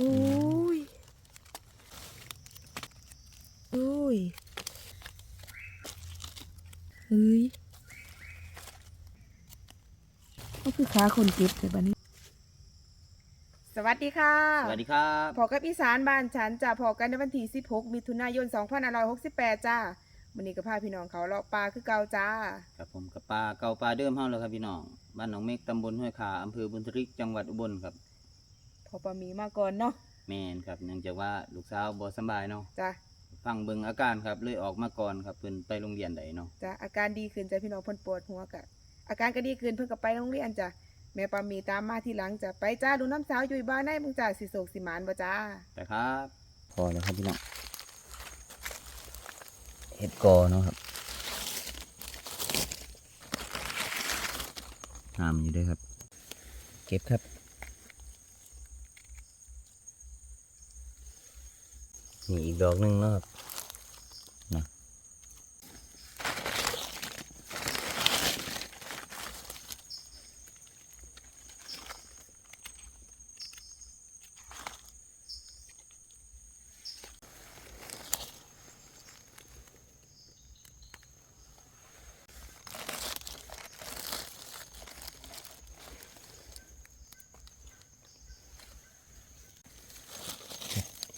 อุ้ยอุ้ยเฮ้ยก็คือขาคนเก็บแต่บัดนี้ สวัสดีค่ะ สวัสดีครับพอกับอีสานบ้านฉันจะพอกันในวันที่ 16 มิถุนายน 2568 จ้าวันนี้ก็พาพี่น้องเขาเลาะปลาคือเก่าจ้า ครับผมกับปลาเก่าปลาเดิมเฮาแล้วครับพี่น้อง บ้านหนองเมฆตำบลห้วยขาอำเภอบุญทริก จังหวัดอุบลครับ พอปลามีมาก่อนเนาะแมนครับเนื่องจากว่าลูกสาวบ่สำบายเนาะจ้าฟังเบิ่งอาการครับเลยออกมาก่อนครับเพิ่นไปโรงเรียนใดเนาะจ้าอาการดีขึ้นจ้าพี่น้องเพิ่นปวดหัวกะอาการก็ดีขึ้นเพิ่นก็ไปโรงเรียนจ้าแม่ปลามีตามมาทีหลังจ้ะไปจ้าดูน้ำสาวอยู่บ้านได้มึงจ้าสิโศกสิหมานบ่จ้าแต่ครับพอแล้วครับพี่น้องเห็ดกอเนาะครับงามอยู่เด้วยครับ เก็บครับ นี่อีกดอกหนึงนะครับนะ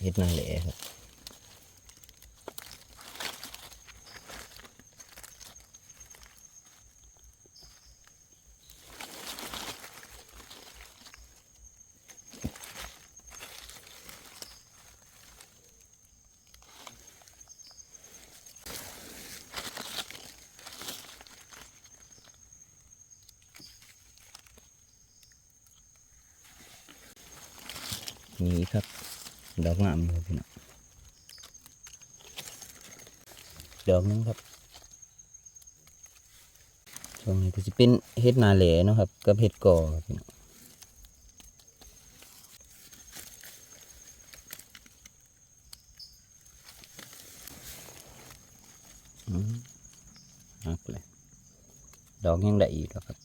เฮ็ดนาแหล่ครับ นี่ครับดอกงามเลยพี่น้องดอกนึงครับตรงนี้ก็จะเป็นเห็ดนาแหล่เนาะครับ กับเห็ดกอพี่น้องอืมหักเลยดอกยังได้อีกครับ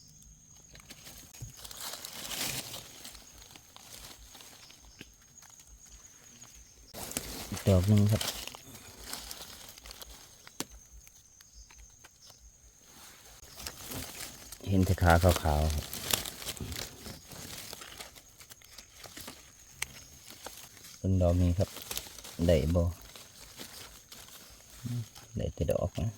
ดอกหนึ่งครับเห็นแต่ขาขาวๆครับต้นดอกนี้ครับได้บ่ได้แต่ดอกนะ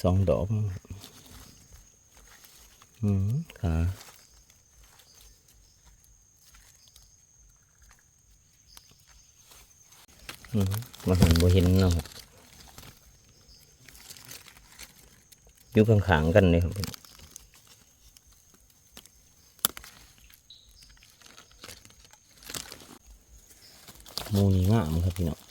สองดอกอืมขาอืมมาเห็นบ่เห็นเนาะครับอยู่ข้างๆกันเลยครับมูนี่งามครับพี่น้อง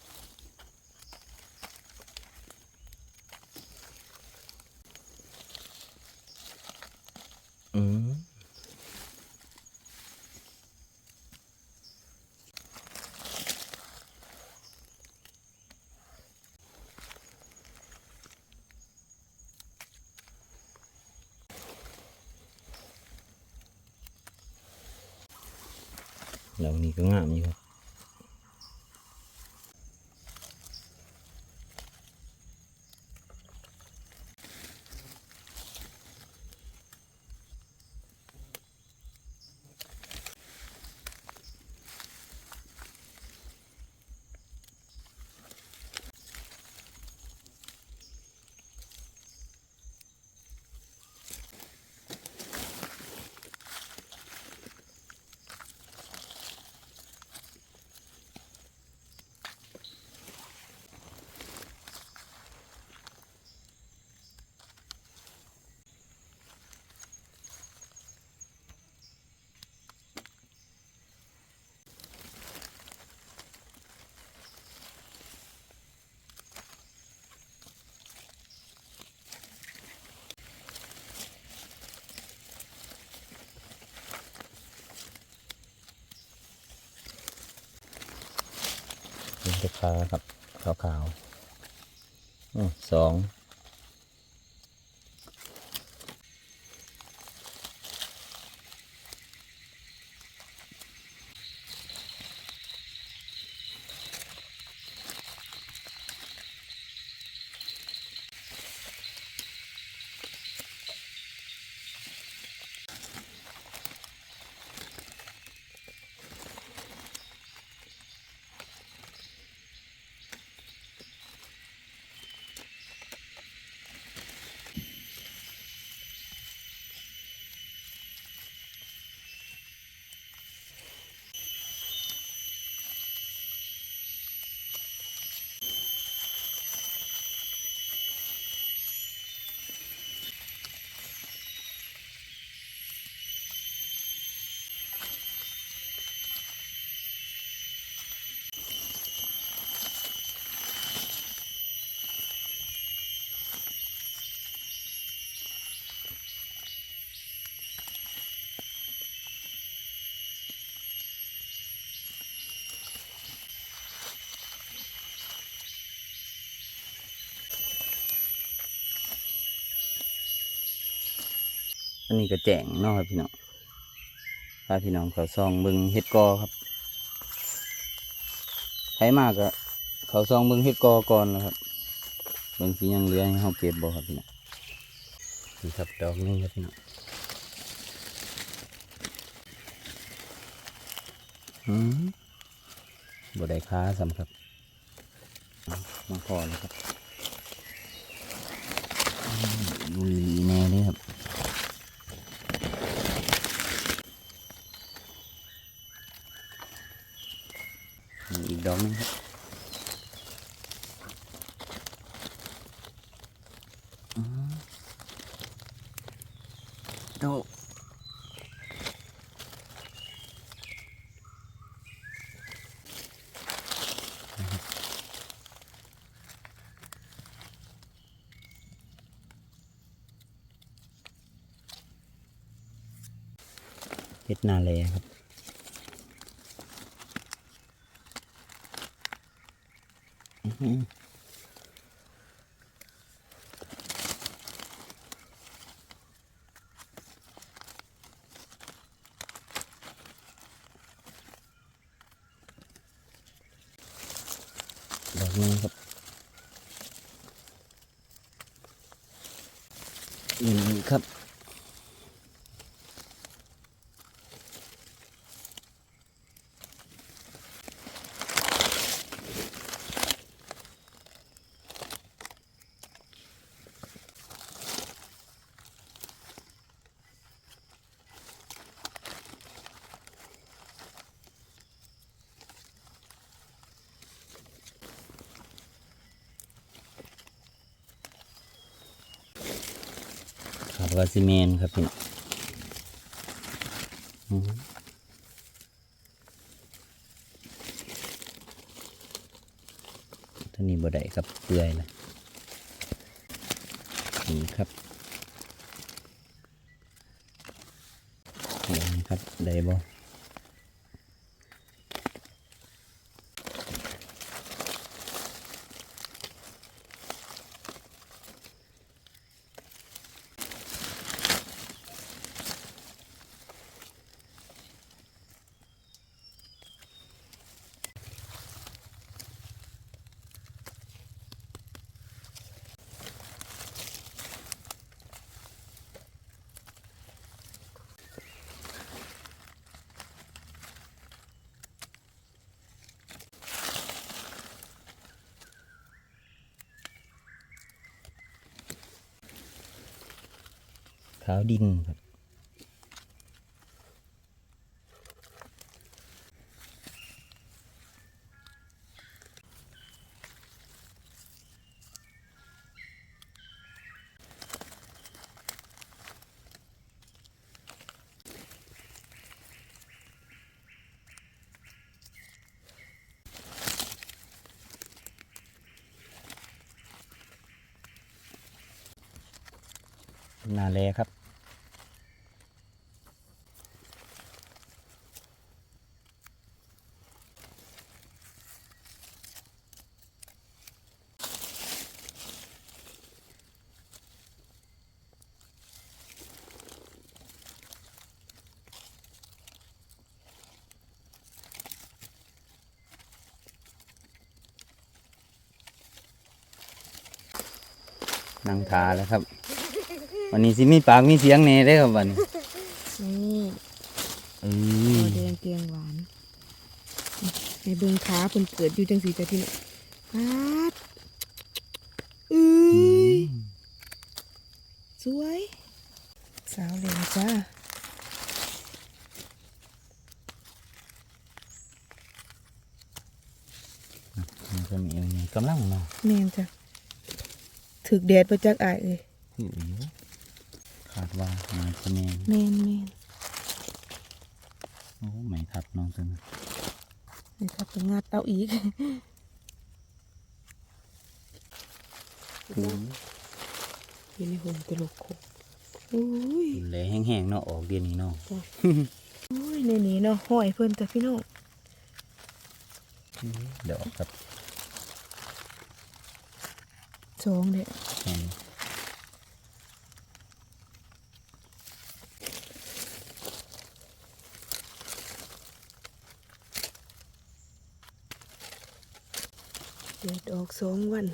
จะขาครับขาวขาวๆอืมสอง นี้ก็แจ้งเนาะครับพี่น้องพาพี่น้องเขาซองเบิงเฮ็ดกอครับใครมากก็เขาซองเบิงเฮ็ดกอก่อนนะครับเบิงสียังเหลือให้เขาเก็บบ่ครับพี่น้องนี่ครับดอกนึงครับพี่น้องอืมบ่ได้ค้าสำครับมาพอแล้วครับดูดีแน่เลยครับ นี่อีก ดอกนึงครับอืมดอกเฮ็ดนาเลยครับ อื้อหือดอกนี้ครับนี่ครับ ครับ วาซิเมนครับพี่น้องอือหือตัวนี้บดได้ครับเปื่อยเลยนี่ครับนี่ครับได้บ่ ขาวดินครับ นั่งทาแล้วครับ วันนี้สิมีปากมีเสียงแน่ได้อครับวันนี้นี่เอ้ตัวยแดงเกลียงหวานในเบื้องขาเพิ่นเกิดอยู่จังสีจ้ะพี่น้องปัดอือสวย สาวเหลวจ้ามันก็มีอย่างนี้กำลังเนาะแม่นจ้ะ ถึกแดดประจักอายเอ้ยที่อยู่คาดว่ามาที่แม่แม่นแม่นโอ้ไม่ทับน้องตัวนั้นนี่ครับเป็นงาดเต้าอีกอู้อยู่ในห่มตะลกโคกอุ้ยยเลยแห้งๆเนาะออกเดือนนี้เนาะอุ้ยในนี้เนาะห้อยเพิ่นจ้ะพี่น้องเดี๋ยวครับ สองเด้อแห้งเดือดออกสองวัน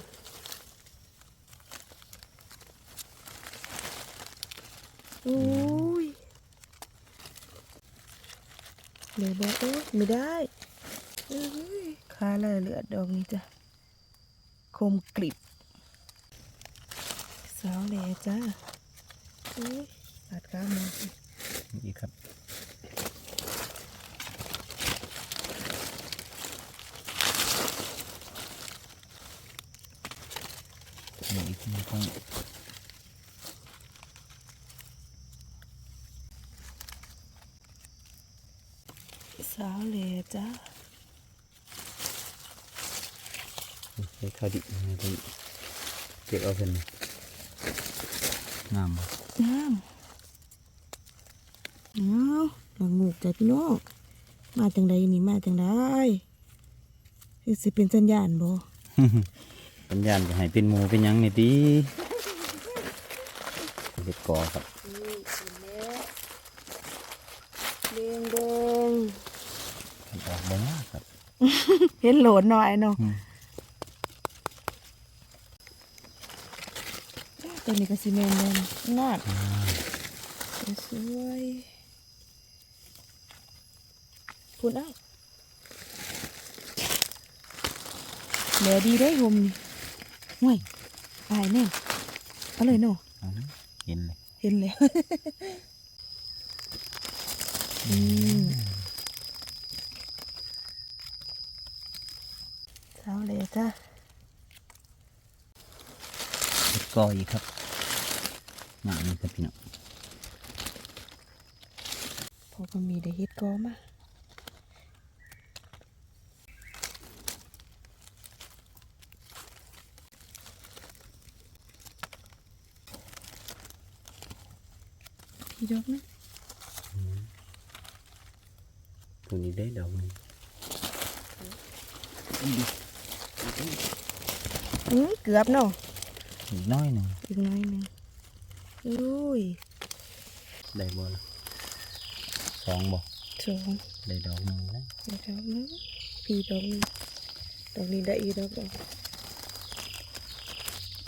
อุ้ยเหลือบอกโอ้ยไม่ได้เอ้ยขาเลยเหลือดดอกนี้จ้ะคมกลิบ จ้าอุ้ยตัดขาหมดอีกครับนี่อีกทีต้องสาวแหล่จ้าใช้ข้าวดิบนะที่เก็บเอาเป็น งามบ่งามอ้าวหลังงูกจ้ะพี่น้องมาจังใดนี่มาจังไดคือสิเป็นสัญญาณบ่ปัญญาณจะให้เป็นหมูเป็นหยังนี่ดีเด็ดกอครับแดงแดงออกบ่มากครับ เห็นโหลดหน่อยเนาะ อืม ตัวนี้ก็สิแม่นแม่นนาดสวยพูดเอาเหลือดีได้หมนี่ห่วยอายแน่เอาเลยเนาะเอานะเห็นเลยเห็นแล้วอืมเช้าเลยจ้ะ เด็ด กออีกครับงามนี่ครับพี่น้องพอก็มีได้เฮ็ดกอมาพี่ดอกนะตัวนี้ได้ดอกหนึงอือเกือบเนาะ อีกน้อยหนึ่งอีกน้อยหนึงอุ้ยได้บ่ละสองบ่สองได้ดอกหนึ่งแล้วเดี๋ยวดอกนึงพี่ดอกนึงดอกนี้ได้อีกดอกดอก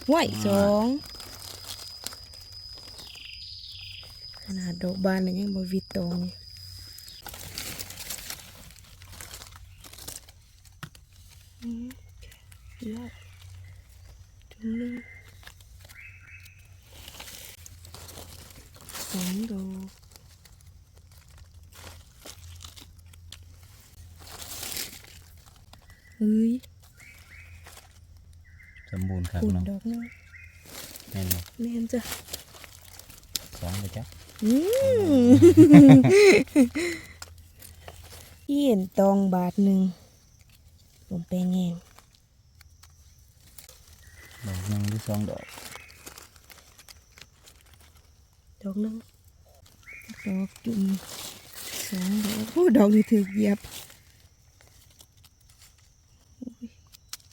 ห้วยสองขนาดดอกบานเลยยังบ่วิดตองอยู่อืมยอดจุ่มหนึงสองดอกเฮ้ย สมบูรณ์ครับ ขุด เนาะ ดอกนึง แม่นบ่ แม่นจ้ะ ส องเลยจ้ะอืมเอียนตองบาทหนึ่งผมแปลงเองดอกหนึ่งหรือสองดอก ดอกหนึงดอกจุ่มสองดอกโอ้ดอกนี่ถือเหยียบ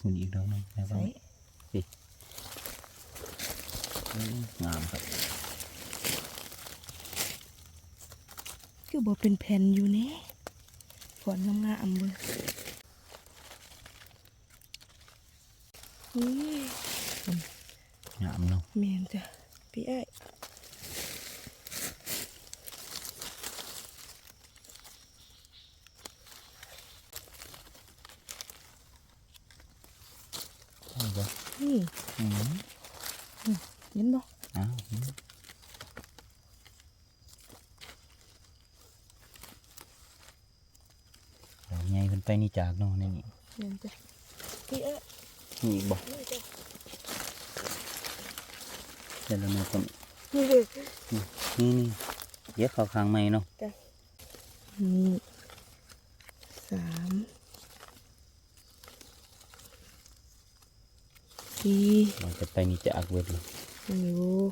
คุณอีกดอกหนึงได้บ่ใส่อืมงามครับ คือบอกเป็นแผ่นอยู่เนี่ยฝอนงามๆเบออุ้ยงงามเนาะแมนจ้ะพี่ไอ้าย เอาบ่ นี่ อืม เห็นบ่ อ้าวอืมดอกใหญ่ขึ้นไปนี่ จากเนาะในนี่แมนจ้ะพี่ไอ้ายมีอีกบ่นี่จ้ะเดี๋ยวเรามาคนนี่เลยนี่นี่เย็บเข้าข้างไม้เนาะนี่สามสี่เราจะไปนี่จากเบิดเลยอยู่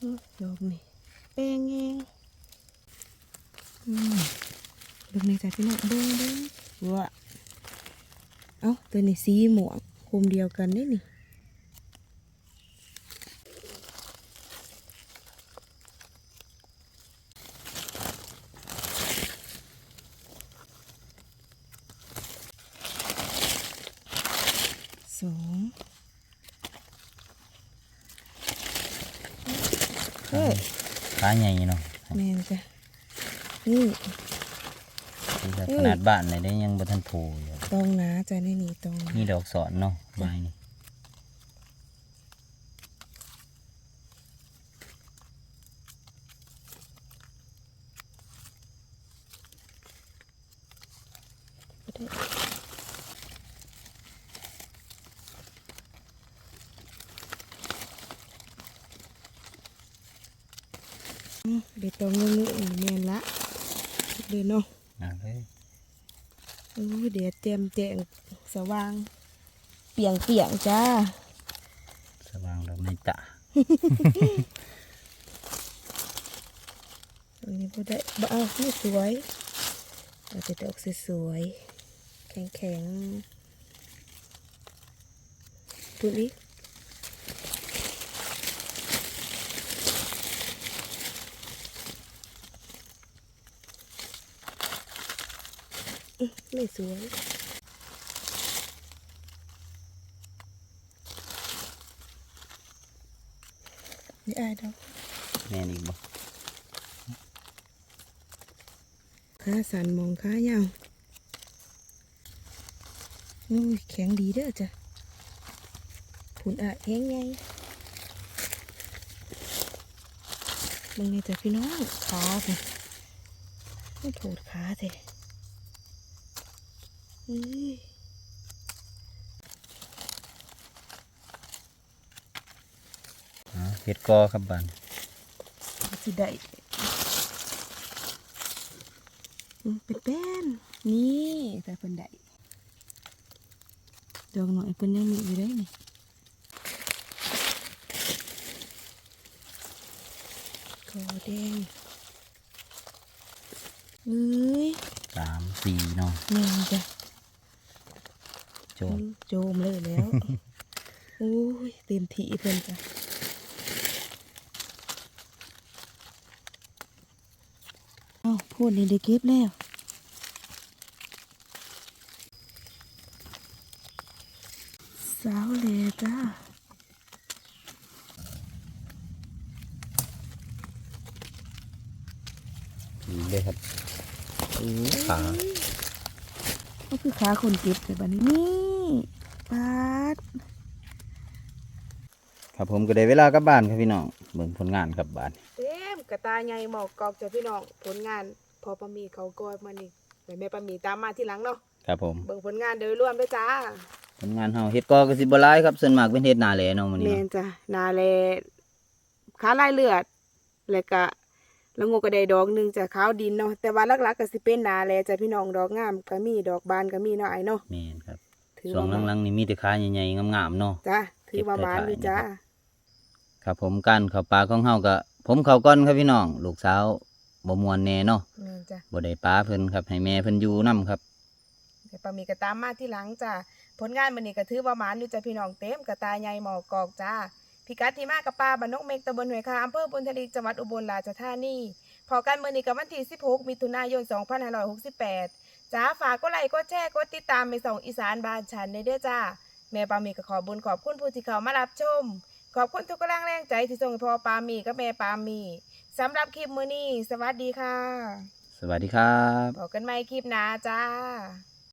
อื้อดอกนี่แป้งเองอืมเบิ่งในจ้ะพี่น้องเบิ่งเบิ่งว้าเอ้าตัวนี้สีหมวกคุมเดียวกันนี่นี่สองเฮ้ยขาใหญ่เนาะแมนจ้ะนี่ ขนาดบ้านเลยได้ยังบ่ทันโผล่อยู่ตองหนาจ้ะนี่นี่ตองหนานี่ดอกสอนเนาะไม้นี่ ก็ได้อืมเบ็ดตองเงื้อๆนี่แมนละเดินเนาะ เอาเลยโอ้ยเดี๋ยวเตรียมแจงสว่าง เปียงเปียงๆจ้า สว่างดอกไม้ตะอันนี้บ่ได้บ่เอานี่สวยเราจะดอกสวยๆแข็งๆตัวนี้อื้อ ไม่สวยนี่อายดอกแม่นอีกบ่ขาสันมองขายาวอุ้ยแข็งดีเด้อจ้ะผุนอะแห้งไงมึงนี่จ้ะพี่น้องขาสิไม่โถดขาเถอะ เฮ็ดกอครับบ้านสิได้อืมเป็นแป้นนี่แต่เป็นได้ดอกหน่อยเป็นยังมีอยู่ได้นี่กอแดงเอ้ยสามสี่เนาะแม่นจ้ะ โจมโจมเลยแล้วโอ้ยเต็มที่เพิ่นจ้ะเอ้าพูดนี่ได้เก็บแล้วสาวเลยจ้าดีเลยครับอื้อขาก็คือขาคนเก็บแต่บัดนี้นี่ ปาดครับผมก็ได้เวลากลับบ้านครับพี่น้องเบิ่งผลงานครับบ้านเต็มกระตาใหญ่หมอกกอกจ้ะพี่น้องผลงาน พอปะมีเขากอยมานี่แต่แม่ปะมีตามมาทีหลังเนาะครับผมเบิ่งผลงานโดยรวมด้วยจ้าผลงานเฮาเฮ็ดกอก็สิบ่หลายครับส่วนมากเป็นเฮ็ดนาแหลเนาะมื้อแมนี้นเนาะจ้ะนาแลขาลายเลือดแล้วก็ละงูกระไดดอกหนึงจ้ะขาวดินเนาะแต่ว่าหลักๆก็สิเป็นนาแลจ้ะพี่น้องดอกงามก็มีดอกบานก็มีเนาะไอ้เนาะแม่นครับ ถือช่วงว่าหลังๆนี่มีแต่ขาใหญ่ๆงามๆเนาะ จ้ะถือว่าหมานอยู่จ้า ครับผมการเข้าป่าของเฮาก็ผมเข้าก่อนครับพี่น้อง ลูกสาวบ่ม่วนแน่เนาะแม่นจ้ะบ่ได้ป้าเพิ่นครับ ให้แม่เพิ่นอยู่นํครับ เดี๋ยวปามีก็ตามมาที่หลังจ้ะผลงานมันนี่ก็ถือว่าหมานอยู่จ้ะพี่น้องเต็มกระตายใหญ่หมอกกอกจ้าพิกัดที่มากับปลาบ้านนกเมกตำบลหน่วยคาอำเภอบุญทลีจังหวัดอุบลราชธานีพอกันมื้อนี้กับวันที่16มิถุนายน 2568 จ้าฝากกดไลค์กดแชร์กดติดตามไปส่องอีสานบ้านฉันในเด้อจ้า แม่ปามีก็ขอบุญขอบคุณผู้ที่เข้ามารับชม ขอบคุณทุกกำลังแรงใจที่ส่งให้พ่อปามีกับแม่ปามีสำหรับคลิปมื้อนี้ สวัสดีค่ะ สวัสดีครับพบกันใหม่คลิปหน้าจ้า